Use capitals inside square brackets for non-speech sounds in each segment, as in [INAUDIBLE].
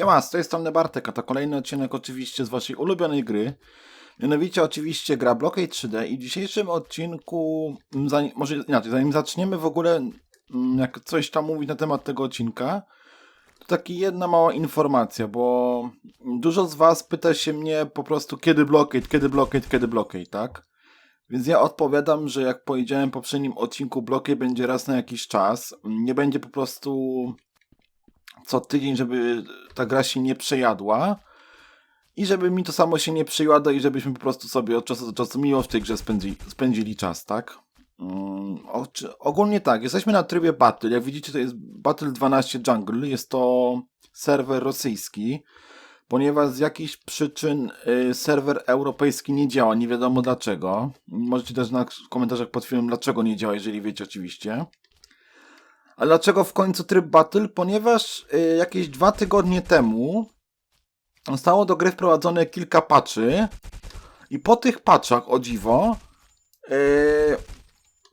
Siema, z tej strony Bartek, a to kolejny odcinek oczywiście z waszej ulubionej gry. Mianowicie oczywiście gra Blockade 3D i w dzisiejszym odcinku, mm, zanim, może inaczej, zanim zaczniemy w ogóle mm, jak coś tam mówić na temat tego odcinka, to taki jedna mała informacja, bo dużo z was pyta się mnie po prostu kiedy Blockade, kiedy Blockade, kiedy Blockade, tak? Więc ja odpowiadam, że jak powiedziałem w poprzednim odcinku, Blockade będzie raz na jakiś czas. Nie będzie po prostu co tydzień, żeby ta gra się nie przejadła i żeby mi to samo się nie przejadło i żebyśmy po prostu sobie od czasu do czasu miło w tej grze spędzili, spędzili czas, tak? Um, o, czy, ogólnie tak, jesteśmy na trybie Battle. Jak widzicie, to jest Battle 12 Jungle. Jest to serwer rosyjski, ponieważ z jakichś przyczyn y, serwer europejski nie działa. Nie wiadomo dlaczego. Możecie też na komentarzach pod filmem, dlaczego nie działa, jeżeli wiecie oczywiście. A dlaczego w końcu tryb Battle? Ponieważ y, jakieś dwa tygodnie temu zostało do gry wprowadzone kilka patchy i po tych patchach, o dziwo, y,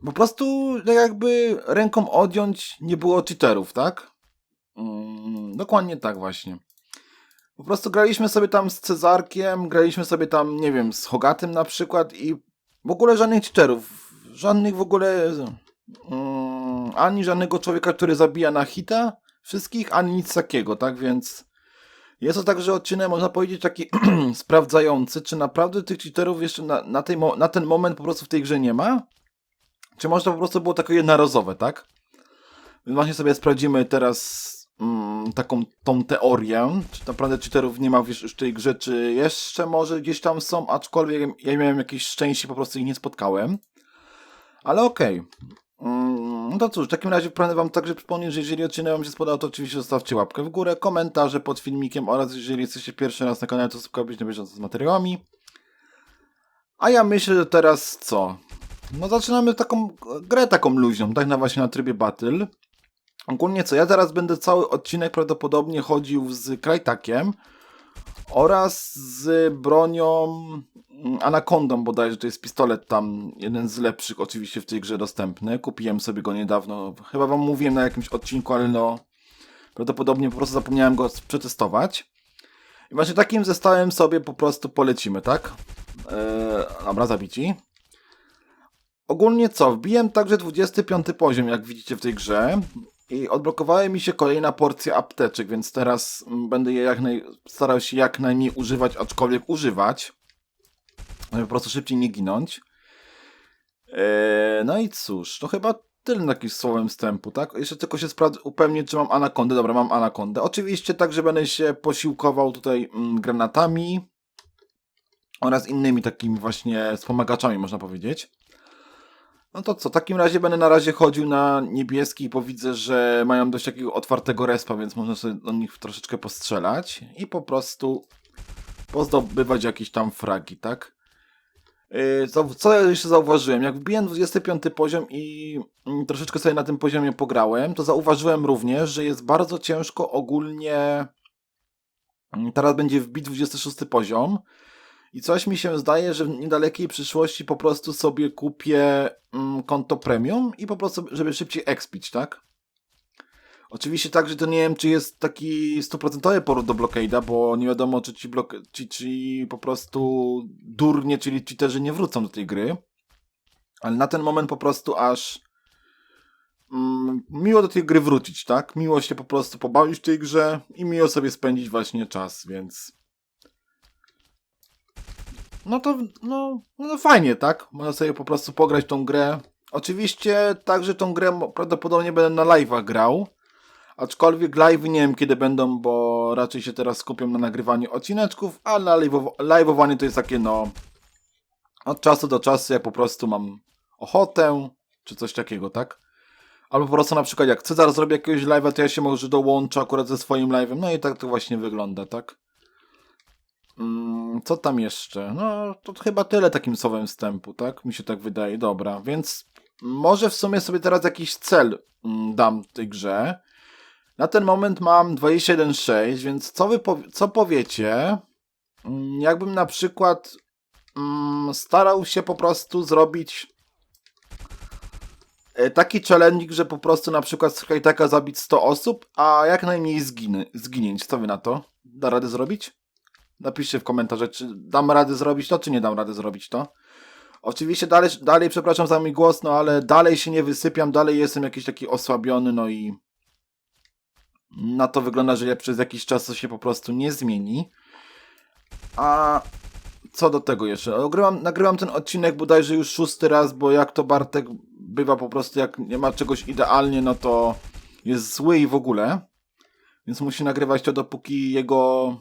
po prostu tak jakby ręką odjąć nie było cheaterów, tak? Mm, dokładnie tak właśnie. Po prostu graliśmy sobie tam z Cezarkiem, graliśmy sobie tam, nie wiem, z Hogatym na przykład i w ogóle żadnych cheaterów, żadnych w ogóle... Mm, ani żadnego człowieka, który zabija na hita wszystkich, ani nic takiego, tak więc jest to także odcinek, można powiedzieć, taki [CLEARS THROAT] sprawdzający, czy naprawdę tych cheaterów jeszcze na, na, tej, na ten moment po prostu w tej grze nie ma, czy może to po prostu było takie jednorazowe, tak? Więc właśnie sobie sprawdzimy teraz mm, taką tą teorię, czy naprawdę cheaterów nie ma już w tej grze, czy jeszcze może gdzieś tam są, aczkolwiek ja miałem jakieś szczęście, po prostu ich nie spotkałem. Ale okej. Okay. Mm, no to cóż, w takim razie pragnę Wam także przypomnieć, że jeżeli odcinek Wam się spodobał, to oczywiście zostawcie łapkę w górę, komentarze pod filmikiem oraz jeżeli jesteście pierwszy raz na kanale, to subskrybuj na bieżąco z materiałami. A ja myślę, że teraz co? No zaczynamy taką grę taką luźną, tak na właśnie na trybie battle. Ogólnie co, ja teraz będę cały odcinek prawdopodobnie chodził z Krajtakiem oraz z bronią Mm, Anacondą bodajże, to jest pistolet tam, jeden z lepszych oczywiście w tej grze dostępny. Kupiłem sobie go niedawno, chyba wam mówiłem na jakimś odcinku, ale no prawdopodobnie po prostu zapomniałem go przetestować. I właśnie takim zestawem sobie po prostu polecimy, tak? Eee, dobra, zabici. Ogólnie co, wbiłem także 25 poziom, jak widzicie w tej grze. I odblokowała mi się kolejna porcja apteczek, więc teraz będę je jak naj... starał się jak najmniej używać, aczkolwiek używać żeby po prostu szybciej nie ginąć. Eee, no i cóż, to chyba tyle takich słowem wstępu, tak? Jeszcze tylko się upewnić, czy mam anakondę. Dobra, mam anakondę. Oczywiście także będę się posiłkował tutaj mm, granatami oraz innymi takimi właśnie wspomagaczami, można powiedzieć. No to co, w takim razie będę na razie chodził na niebieski, bo widzę, że mają dość takiego otwartego respa, więc można sobie do nich troszeczkę postrzelać i po prostu pozdobywać jakieś tam fragi, tak? Yy, co, co ja jeszcze zauważyłem? Jak wbiłem 25 poziom i mm, troszeczkę sobie na tym poziomie pograłem, to zauważyłem również, że jest bardzo ciężko ogólnie. Mm, teraz będzie wbić 26 poziom. I coś mi się zdaje, że w niedalekiej przyszłości po prostu sobie kupię mm, konto premium i po prostu, żeby szybciej expić, tak? Oczywiście także to nie wiem, czy jest taki stuprocentowy poród do Blockade'a, bo nie wiadomo, czy ci, blok ci, ci po prostu durnie, czyli cheaterzy nie wrócą do tej gry. Ale na ten moment po prostu aż mm, miło do tej gry wrócić, tak? Miło się po prostu pobawić w tej grze i miło sobie spędzić właśnie czas, więc... No to, no, no fajnie, tak? Można sobie po prostu pograć tą grę. Oczywiście także tą grę prawdopodobnie będę na live'ach grał. Aczkolwiek live nie wiem kiedy będą, bo raczej się teraz skupią na nagrywaniu odcineczków, a na live'owanie to jest takie no od czasu do czasu, jak po prostu mam ochotę, czy coś takiego, tak? Albo po prostu na przykład jak Cezar zrobi jakiegoś live'a, to ja się może dołączę akurat ze swoim live'em, no i tak to właśnie wygląda, tak? Mm, co tam jeszcze? No, to chyba tyle takim słowem wstępu, tak? Mi się tak wydaje, dobra, więc może w sumie sobie teraz jakiś cel mm, dam tej grze. Na ten moment mam 21,6, więc co wy powie co powiecie, mm, jakbym na przykład starał się po prostu zrobić e, taki challenge, że po prostu na przykład z zabić 100 osób, a jak najmniej zginy, zginięć. Co wy na to? da radę zrobić? Napiszcie w komentarzach, czy dam radę zrobić to, czy nie dam rady zrobić to. Oczywiście dalej, dalej przepraszam za mój głos, no ale dalej się nie wysypiam, dalej jestem jakiś taki osłabiony, no i na to wygląda, że przez jakiś czas to się po prostu nie zmieni. A co do tego jeszcze? Nagrywam, nagrywam ten odcinek bodajże już szósty raz, bo jak to Bartek bywa po prostu, jak nie ma czegoś idealnie, no to jest zły i w ogóle. Więc musi nagrywać to, dopóki jego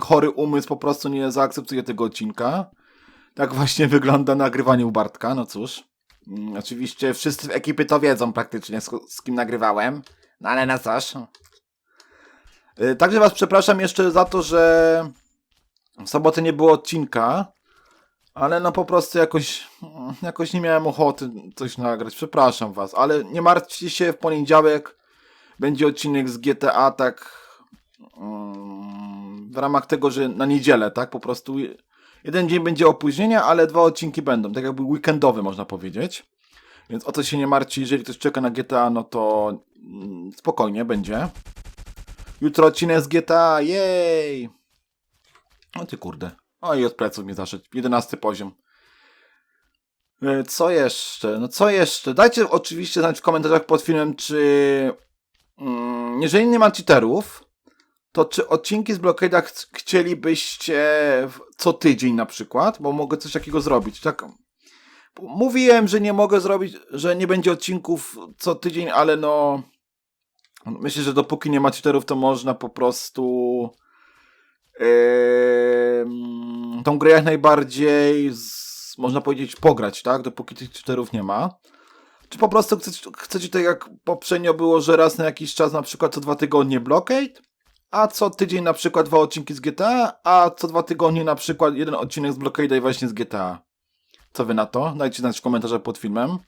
chory umysł po prostu nie zaakceptuje tego odcinka. Tak właśnie [LAUGHS] wygląda nagrywanie u Bartka, no cóż. Mm, oczywiście wszyscy w ekipy to wiedzą praktycznie, z, z kim nagrywałem. No ale na coś. Y, Także was przepraszam jeszcze za to, że w sobotę nie było odcinka, ale no po prostu jakoś, mm, jakoś nie miałem ochoty coś nagrać. Przepraszam was, ale nie martwcie się, w poniedziałek będzie odcinek z GTA, tak mm, w ramach tego, że na niedzielę, tak, po prostu jeden dzień będzie opóźnienia, ale dwa odcinki będą, tak jakby weekendowy można powiedzieć. Więc o to się nie martwi, jeżeli ktoś czeka na GTA, no to mm, spokojnie będzie. Jutro odcinek z GTA, jej! O ty kurde. O i od pleców mnie zaszedł. 11 poziom. E, Co jeszcze? No co jeszcze? Dajcie oczywiście znać w komentarzach pod filmem, czy mm, jeżeli nie ma cheaterów, to czy odcinki z Blockada ch- chcielibyście co tydzień na przykład? Bo mogę coś takiego zrobić. Tak. Mówiłem, że nie mogę zrobić, że nie będzie odcinków co tydzień, ale no myślę, że dopóki nie ma cheaterów, to można po prostu Ehm, tą grę jak najbardziej z, można powiedzieć pograć, tak? Dopóki tych cheaterów nie ma. Czy po prostu chcecie, chcecie tak jak poprzednio było, że raz na jakiś czas na przykład co dwa tygodnie Blockade, a co tydzień na przykład dwa odcinki z GTA, a co dwa tygodnie na przykład jeden odcinek z Blockade'a i właśnie z GTA. Co wy na to? Dajcie znać w komentarzach pod filmem.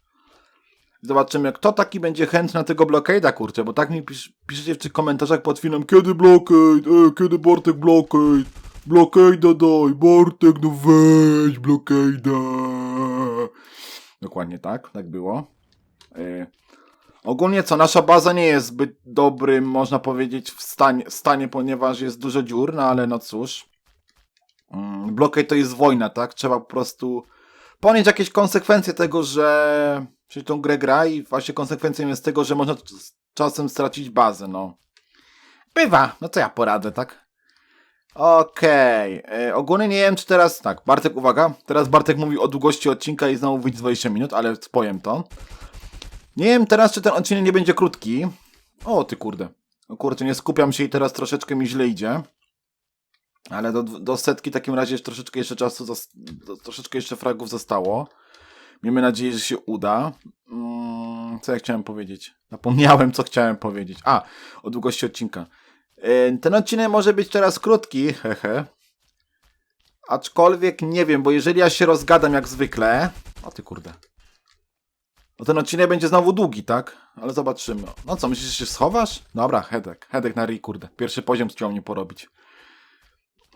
Zobaczymy, kto taki będzie chętny na tego Blockade'a, kurczę, bo tak mi pisz, piszecie w tych komentarzach pod filmem, kiedy Blockade, e, kiedy Bartek Blockade, Blockade'a daj, Bartek, no weź Blockade'a. Dokładnie tak, tak było. E, ogólnie co, nasza baza nie jest zbyt dobrym, można powiedzieć, w stanie, stanie ponieważ jest dużo dziur, no ale no cóż. Mm, Blockade to jest wojna, tak? Trzeba po prostu ponieść jakieś konsekwencje tego, że się tą grę gra i właśnie konsekwencją jest tego, że można czasem stracić bazę, no. Bywa, no to ja poradzę, tak? Okej, e, ogólnie nie wiem czy teraz, tak, Bartek uwaga, teraz Bartek mówi o długości odcinka i znowu wyjdzie 20 minut, ale powiem to. Nie wiem teraz czy ten odcinek nie będzie krótki. O ty kurde, o nie skupiam się i teraz troszeczkę mi źle idzie. Ale do, do setki w takim razie troszeczkę jeszcze czasu, do, troszeczkę jeszcze fragów zostało. Miejmy nadzieję, że się uda. Mm, co ja chciałem powiedzieć? Zapomniałem, co chciałem powiedzieć. A, o długości odcinka. Yy, Ten odcinek może być teraz krótki, hehe. Aczkolwiek nie wiem, bo jeżeli ja się rozgadam jak zwykle. O ty kurde. No ten odcinek będzie znowu długi, tak? Ale zobaczymy. No co, myślisz, że się schowasz? Dobra, Hedek. Hedek na ryj, kurde. Pierwszy poziom chciał mnie porobić.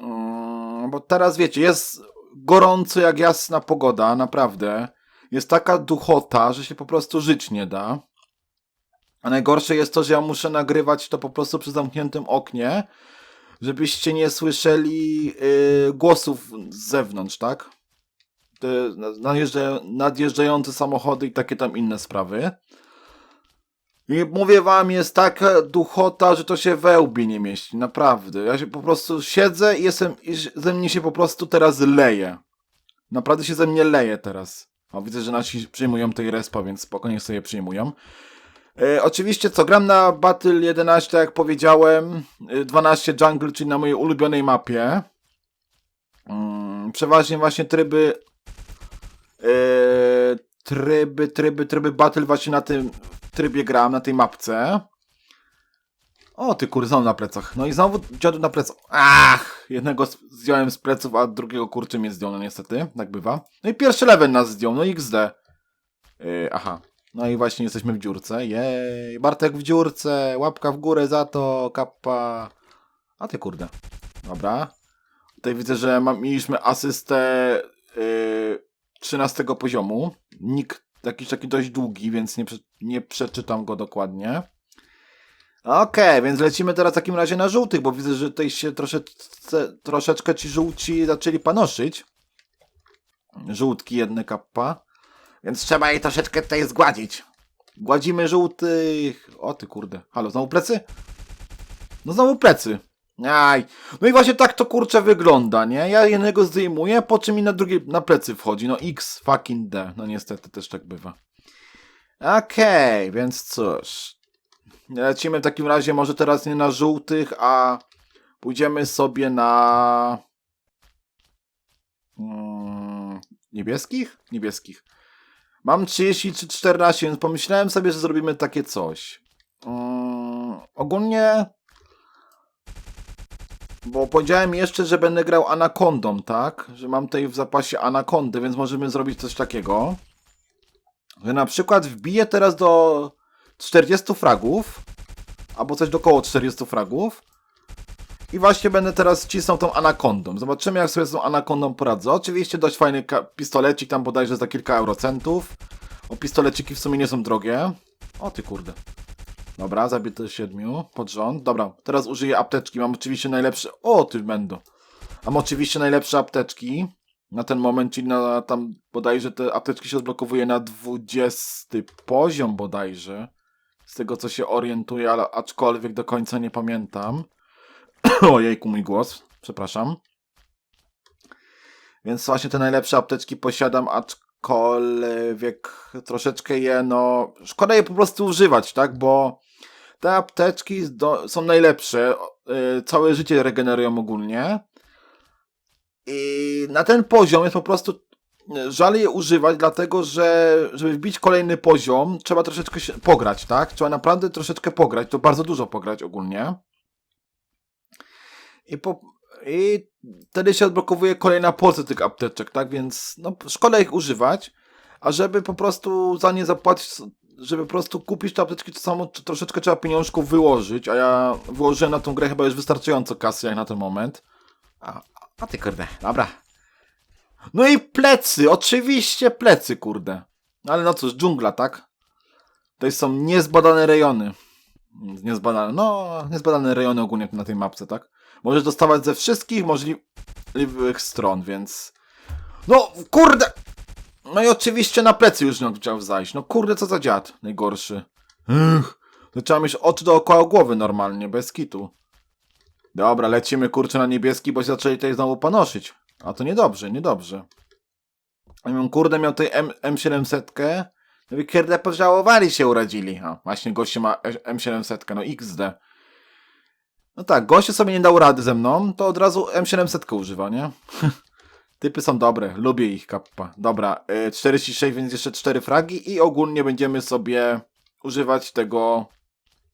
Mm, bo teraz wiecie, jest gorąco jak jasna pogoda, naprawdę. Jest taka duchota, że się po prostu żyć nie da. A najgorsze jest to, że ja muszę nagrywać to po prostu przy zamkniętym oknie, żebyście nie słyszeli yy, głosów z zewnątrz, tak? Nadjeżdża, nadjeżdżające samochody i takie tam inne sprawy. I mówię wam, jest taka duchota, że to się we łbie nie mieści, naprawdę. Ja się po prostu siedzę i jestem, i ze mnie się po prostu teraz leje. Naprawdę się ze mnie leje teraz. O, widzę, że nasi przyjmują tej respa, więc spokojnie sobie przyjmują. E, oczywiście co, gram na Battle 11, tak jak powiedziałem, e, 12 Jungle, czyli na mojej ulubionej mapie. Mm, przeważnie właśnie tryby e, tryby, tryby, tryby Battle właśnie na tym trybie gram, na tej mapce. O, ty kur, znowu na plecach. No i znowu dziadu na plecach. Ach! Jednego zdjąłem z pleców, a drugiego kurczy mnie zdjął, no niestety. Tak bywa. No i pierwszy level nas zdjął, no XD. Yy, aha. No i właśnie jesteśmy w dziurce. Jej, Bartek w dziurce, łapka w górę za to, kappa. A ty kurde. Dobra. Tutaj widzę, że mieliśmy asystę yy, 13 poziomu. Nick jakiś taki dość długi, więc nie, nie przeczytam go dokładnie. Okej, więc lecimy teraz w takim razie na żółtych, bo widzę, że tutaj się troszeczkę, troszeczkę ci żółci zaczęli panoszyć. Żółtki jedne kappa. Więc trzeba jej troszeczkę tutaj zgładzić. Gładzimy żółtych. O ty kurde. Halo, znowu plecy? No znowu plecy. Aj. No i właśnie tak to kurczę wygląda, nie? Ja jednego zdejmuję, po czym mi na drugie, na plecy wchodzi. No X fucking D. No niestety też tak bywa. Okej, więc cóż. Lecimy w takim razie może teraz nie na żółtych, a pójdziemy sobie na... Mm, niebieskich? Niebieskich. Mam 30 czy 14, więc pomyślałem sobie, że zrobimy takie coś. Mm, ogólnie... Bo powiedziałem jeszcze, że będę grał Anakondą, tak? Że mam tutaj w zapasie Anakondę, więc możemy zrobić coś takiego. Że na przykład wbiję teraz do 40 fragów, albo coś do około 40 fragów. I właśnie będę teraz cisnął tą anakondą. Zobaczymy, jak sobie z tą anakondą poradzę. Oczywiście dość fajny pistolecik, tam bodajże za kilka eurocentów. O, pistoleciki w sumie nie są drogie. O ty kurde. Dobra, zabity siedmiu pod rząd. Dobra, teraz użyję apteczki. Mam oczywiście najlepsze... O, ty mendo. Mam oczywiście najlepsze apteczki na ten moment, czyli na tam bodajże te apteczki się odblokowuje na 20 poziom bodajże. Z tego co się orientuję, ale aczkolwiek do końca nie pamiętam. [COUGHS] Ojejku, mój głos. Przepraszam. Więc właśnie te najlepsze apteczki posiadam, aczkolwiek troszeczkę je, no... Szkoda je po prostu używać, tak? Bo te apteczki do, są najlepsze. Yy, całe życie regenerują ogólnie. I na ten poziom jest po prostu żal je używać, dlatego że żeby wbić kolejny poziom, trzeba troszeczkę się pograć, tak? Trzeba naprawdę troszeczkę pograć, to bardzo dużo pograć ogólnie. I, po, i wtedy się odblokowuje kolejna porcja tych apteczek, tak? Więc no, szkoda ich używać, a żeby po prostu za nie zapłacić, żeby po prostu kupić te apteczki, to samo to troszeczkę trzeba pieniążków wyłożyć, a ja wyłożyłem na tą grę chyba już wystarczająco kasy jak na ten moment. A, a ty kurde, dobra. No i plecy, oczywiście plecy, kurde. Ale no cóż, dżungla, tak? To są niezbadane rejony. Niezbadane, no, niezbadane rejony ogólnie na tej mapce, tak? Możesz dostawać ze wszystkich możliwych stron, więc... No, kurde! No i oczywiście na plecy już nie chciał zajść. No kurde, co za dziad najgorszy. Ech, to trzeba mieć oczy dookoła głowy normalnie, bez kitu. Dobra, lecimy kurczę na niebieski, bo się zaczęli tutaj znowu panoszyć. A to niedobrze, niedobrze. A miał, kurde, miał tej M M700. No i kurde, pożałowali się urodzili. A, właśnie goście ma M700, no XD. No tak, goście sobie nie dał rady ze mną, to od razu M700 używa, nie? [LAUGHS] Typy są dobre, lubię ich, kappa. Dobra, y, 46, więc jeszcze 4 fragi i ogólnie będziemy sobie używać tego,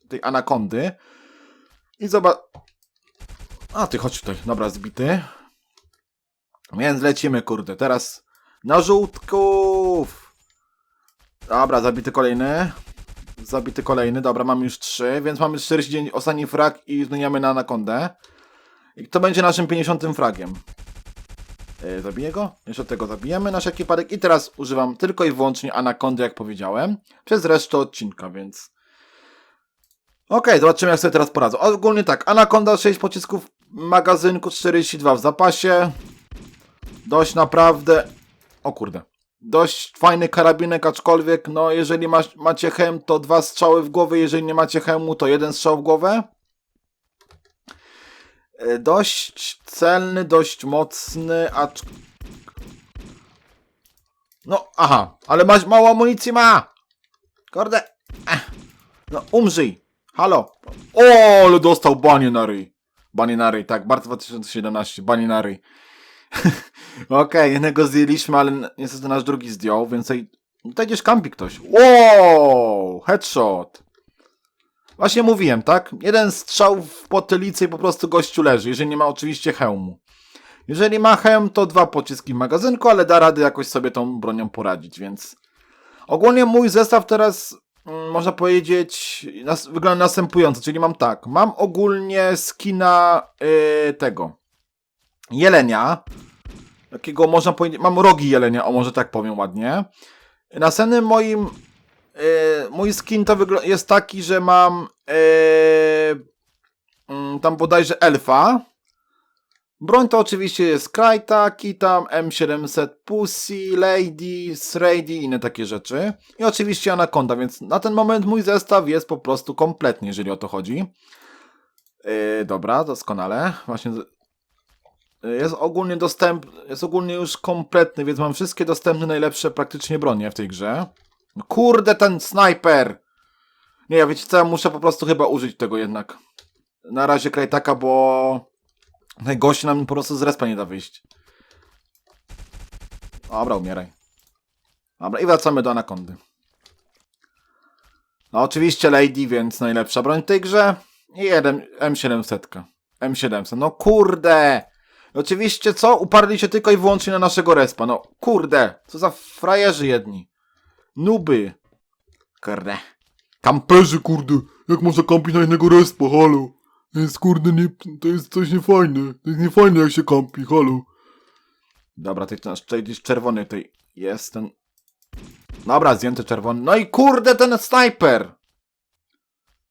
tej anakondy. I zobacz... A, ty chodź tutaj, dobra, zbity. Więc lecimy, kurde. Teraz na żółtków. Dobra, zabity kolejny. Zabity kolejny. Dobra, mamy już trzy, więc mamy 49 ostatni frag i zmieniamy na anakondę. I to będzie naszym 50 fragiem. Yy, zabiję go? Jeszcze tego zabijemy, nasz ekiparek. I teraz używam tylko i wyłącznie anakondy, jak powiedziałem, przez resztę odcinka, więc... Okej, okay, zobaczymy jak sobie teraz poradzę. Ogólnie tak, anakonda 6 pocisków, magazynku 42 w zapasie. Dość naprawdę... O kurde. Dość fajny karabinek, aczkolwiek, no jeżeli macie hełm, to dwa strzały w głowę, jeżeli nie macie hełmu, to jeden strzał w głowę. E, Dość celny, dość mocny, acz... No, aha, ale masz mało amunicji ma! Kurde. Ech. No, umrzyj. Halo. O, ale dostał banie na tak, Bart 2017, banie ryj. Okej, okay, jednego zdjęliśmy, ale niestety nasz drugi zdjął, więc tutaj, tutaj gdzieś kampi ktoś. Wow! Headshot! Właśnie mówiłem, tak? Jeden strzał w potylicę i po prostu gościu leży, jeżeli nie ma oczywiście hełmu. Jeżeli ma hełm, to dwa pociski w magazynku, ale da rady jakoś sobie tą bronią poradzić, więc... Ogólnie mój zestaw teraz, mm, można powiedzieć, nas, wygląda następująco, czyli mam tak, mam ogólnie skina yy, tego, jelenia, takiego można powiedzieć, mam rogi jelenia, o może tak powiem ładnie. Następnym moim mój skin to jest taki, że mam e, mm, tam bodajże elfa. Broń to oczywiście jest Krajta, Kitam, M700 Pussy, Lady, Srady i inne takie rzeczy. I oczywiście Anaconda, więc na ten moment mój zestaw jest po prostu kompletny, jeżeli o to chodzi. Yy, dobra, doskonale. Właśnie jest ogólnie dostępny, jest ogólnie już kompletny, więc mam wszystkie dostępne najlepsze praktycznie bronie w tej grze. Kurde, ten snajper! Nie, ja wiecie co, ja muszę po prostu chyba użyć tego jednak. Na razie Krajtaka, bo ten gość nam po prostu z respa nie da wyjść. Dobra, umieraj. Dobra, i wracamy do Anakondy. No oczywiście Lady, więc najlepsza broń w tej grze. I jeden M700. M700. No kurde! Oczywiście co? Uparli się tylko i wyłącznie na naszego respa. No kurde! Co za frajerzy jedni. Nuby. Kurde. Kamperzy, kurde, jak można kampić na jednego respa, halo? To jest, kurde, nie, to jest coś niefajne. To jest niefajne, jak się kampi, halo. Dobra, ty nasz gdzieś czerwony tutaj jest ten. Dobra, zdjęty czerwony. No i kurde, ten snajper!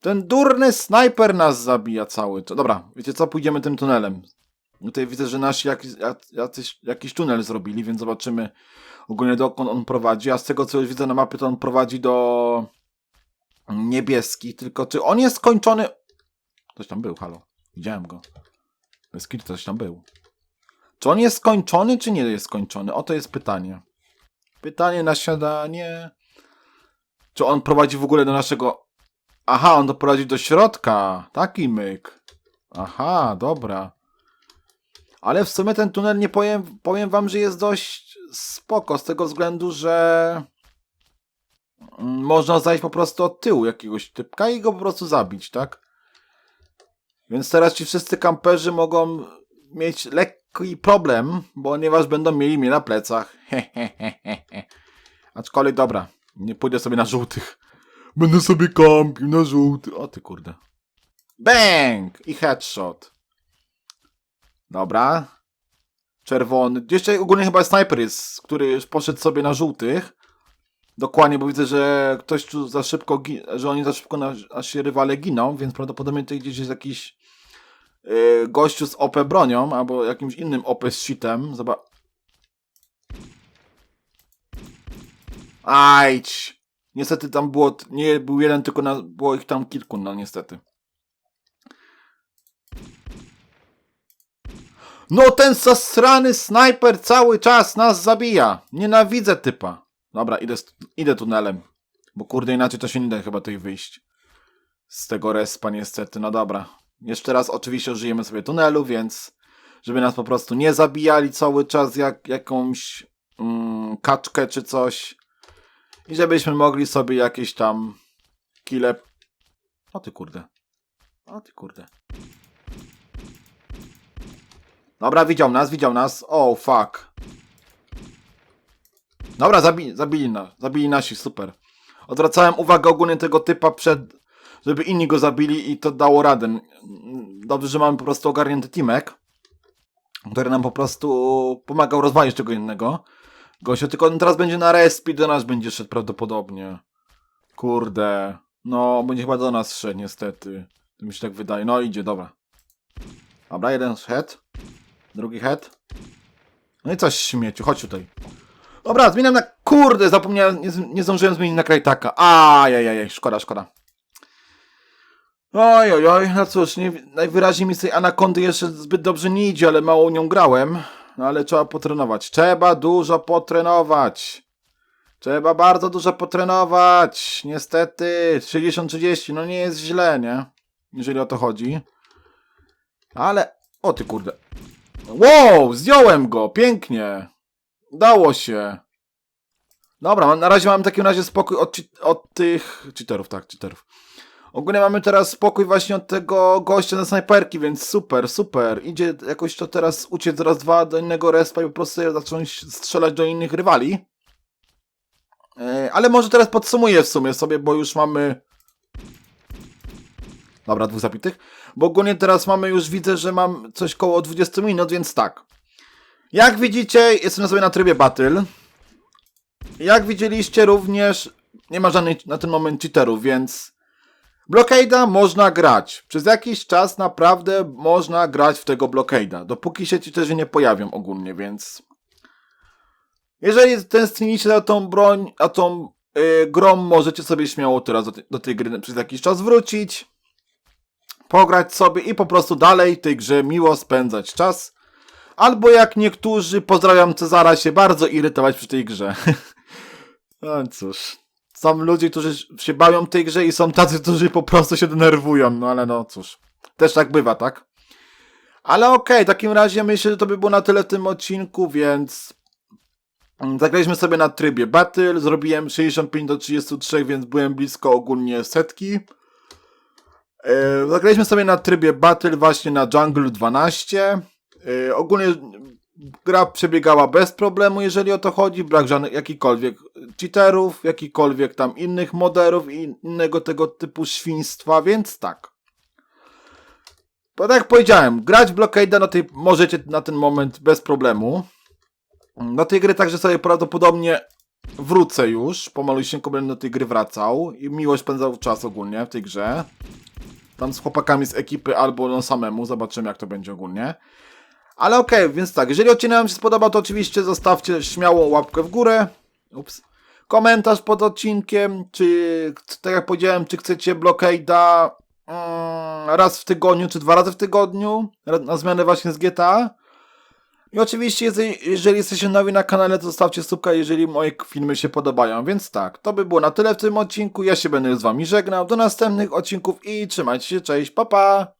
Ten durny snajper nas zabija cały. Dobra, wiecie co? Pójdziemy tym tunelem. Tutaj widzę, że nasi jak- jacyś, jakiś tunel zrobili, więc zobaczymy ogólnie dokąd on prowadzi. A z tego co już widzę na mapie, to on prowadzi do niebieskich. Tylko czy on jest skończony? Ktoś tam był, halo. Widziałem go. Bez kitu coś tam był. Czy on jest skończony, czy nie jest skończony? Oto jest pytanie. Pytanie na siadanie. Czy on prowadzi w ogóle do naszego. Aha, on doprowadzi do środka. Taki myk. Aha, dobra. Ale w sumie ten tunel nie powiem, powiem wam, że jest dość spoko, z tego względu, że mm, można zajść po prostu od tyłu jakiegoś typka i go po prostu zabić, tak? Więc teraz ci wszyscy kamperzy mogą mieć lekki problem, ponieważ będą mieli mnie na plecach. [LAUGHS] Aczkolwiek dobra, nie pójdę sobie na żółtych. Będę sobie kampił na żółty. O ty kurde. Bang! I headshot. Dobra. Czerwony. Jeszcze ogólnie chyba snajper jest, który poszedł sobie na żółtych. Dokładnie, bo widzę, że ktoś tu za szybko, że oni za szybko na, aż się rywale giną, więc prawdopodobnie tutaj gdzieś jest jakiś yy, gościu z OP bronią, albo jakimś innym OP z shitem. Zobacz. Ajdź! Niestety tam było, nie był jeden, tylko na, było ich tam kilku, no niestety. No ten zasrany snajper cały czas nas zabija. Nienawidzę typa. Dobra, idę, idę tunelem. Bo kurde, inaczej to się nie da chyba tutaj wyjść. Z tego respa niestety, no dobra. Jeszcze raz oczywiście użyjemy sobie tunelu, więc żeby nas po prostu nie zabijali cały czas jak jakąś mm, kaczkę czy coś. I żebyśmy mogli sobie jakieś tam kile... O ty kurde. O ty kurde. Dobra, widział nas, widział nas. Oh, fuck. Dobra, zabi zabili nas. Zabili nasi, super. Odwracałem uwagę ogólnie tego typa przed... Żeby inni go zabili i to dało radę. Dobrze, że mamy po prostu ogarnięty teamek, który nam po prostu pomagał rozwalić tego innego. Gościu, tylko on teraz będzie na respi, do nas będzie szedł prawdopodobnie. Kurde. No, będzie chyba do nas szedł, niestety. To mi się tak wydaje. No, idzie, dobra. Dobra, jeden head. Drugi head. No i coś śmieciu, chodź tutaj. Dobra, zmieniam na... Kurde, zapomniałem, nie, nie zdążyłem zmienić na krajtaka. Ajajaj, szkoda, szkoda. Oj, oj, oj, no cóż, nie, najwyraźniej mi z tej anakondy jeszcze zbyt dobrze nie idzie, ale mało nią grałem. No ale trzeba potrenować. Trzeba dużo potrenować. Trzeba bardzo dużo potrenować. Niestety, 60-30, no nie jest źle, nie? Jeżeli o to chodzi. Ale, o ty kurde. Wow, zdjąłem go, pięknie. Udało się. Dobra, na razie mam w takim razie spokój od, od tych cheaterów, tak, cheaterów. Ogólnie mamy teraz spokój właśnie od tego gościa na snajperki, więc super, super. Idzie jakoś to teraz uciec raz, dwa do innego respa i po prostu zacząć strzelać do innych rywali. E, Ale może teraz podsumuję w sumie sobie, bo już mamy... Dobra, dwóch zabitych. Bo ogólnie teraz mamy już, widzę, że mam coś koło 20 minut, więc tak. Jak widzicie, jestem sobie na trybie battle. Jak widzieliście również, nie ma żadnych na ten moment cheaterów, więc Blockade'a można grać. Przez jakiś czas naprawdę można grać w tego Blockade'a, dopóki się cheaterzy nie pojawią ogólnie, więc jeżeli tęsknicie za tą broń, a tą yy, grą, możecie sobie śmiało teraz do, te- do tej gry przez jakiś czas wrócić, pograć sobie i po prostu dalej tej grze miło spędzać czas. Albo jak niektórzy, pozdrawiam Cezara, się bardzo irytować przy tej grze. [LAUGHS] no cóż. Są ludzie, którzy się bawią tej grze i są tacy, którzy po prostu się denerwują. No ale no cóż. Też tak bywa, tak? Ale okej, w takim razie myślę, że to by było na tyle w tym odcinku, więc zagraliśmy sobie na trybie Battle, zrobiłem 65 do 33, więc byłem blisko ogólnie setki. E, Zagraliśmy sobie na trybie Battle właśnie na Jungle 12. E, Ogólnie gra przebiegała bez problemu, jeżeli o to chodzi. Brak żadnych jakichkolwiek cheaterów, jakichkolwiek tam innych moderów i innego tego typu świństwa, więc tak. Bo tak jak powiedziałem, grać w Blockade'a na tej, możecie na ten moment bez problemu. Do tej gry także sobie prawdopodobnie wrócę już. Pomalusieńko będę do tej gry wracał i miło spędzał czas ogólnie w tej grze. Tam z chłopakami z ekipy albo no samemu, zobaczymy jak to będzie ogólnie. Ale okej, więc tak, jeżeli odcinek Wam się spodobał, to oczywiście zostawcie śmiało łapkę w górę. Ups. Komentarz pod odcinkiem, czy tak jak powiedziałem, czy chcecie Blockade'a mm, raz w tygodniu, czy dwa razy w tygodniu, na zmianę właśnie z GTA. I oczywiście, jeżeli, jesteście nowi na kanale, to zostawcie subka, jeżeli moje filmy się podobają. Więc tak, to by było na tyle w tym odcinku. Ja się będę z wami żegnał. Do następnych odcinków i trzymajcie się, cześć, pa pa!